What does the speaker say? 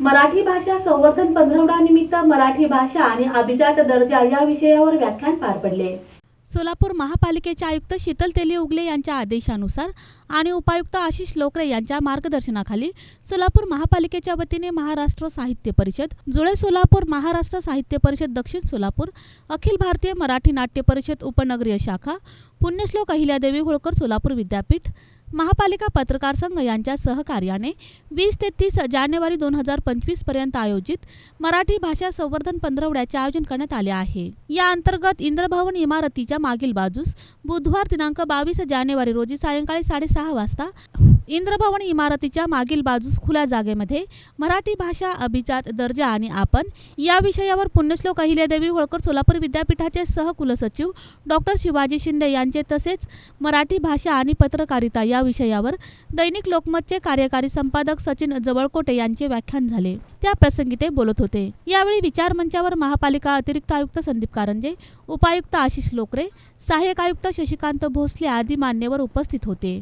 मराठी भाषा संवर्धन पंधरवडानिमित्त मराठी भाषा आणि अभिजात दर्जा या विषयावर व्याख्यान पार पडले. सोलापूर महापालिकेचे आयुक्त शीतल तेली उगले यांच्या आदेशानुसार आणि उपायुक्त आशिष लोकरे यांच्या मार्गदर्शनाखाली सोलापूर महापालिकेच्या वतीने महाराष्ट्र साहित्य परिषद जुळे सोलापूर महाराष्ट्र साहित्य परिषद दक्षिण सोलापूर अखिल भारतीय मराठी नाट्य परिषद उपनगरीय शाखा पुण्यश्लोक अहिल्यादेवी होळकर सोलापूर विद्यापीठ महापालिका पत्रकार संघ यांच्या सहकार्याने वीस ते तीस जानेवारी दोन हजार पंचवीसपर्यंत आयोजित मराठी भाषा संवर्धन पंधरवड्याचे आयोजन करण्यात आले आहे. या अंतर्गत इंद्रभवन इमारतीच्या मागील बाजूस बुधवार दिनांक बावीस जानेवारी रोजी सायंकाळी साडेसहा वाजता इंद्रभवन इमारतीच्या मागील बाजूस खुल्या जागेमध्ये मराठी भाषा अभिजात दर्जा आणि आपण या विषयावर पुण्यश्लोक अहिल्यादेवी होळकर सोलापूर विद्यापीठाचे सहकुलसचिव डॉक्टर शिवाजी शिंदे यांचे तसेच मराठी भाषा आणि पत्रकारिता या विषयावर दैनिक लोकमतचे कार्यकारी संपादक सचिन जवळकोटे यांचे व्याख्यान झाले. त्या प्रसंगी ते बोलत होते. यावेळी विचार मंचावर महापालिका अतिरिक्त आयुक्त संदीप कारंजे उपायुक्त आशिष लोकरे सहाय्यक आयुक्त शशिकांत भोसले आदी मान्यवर उपस्थित होते.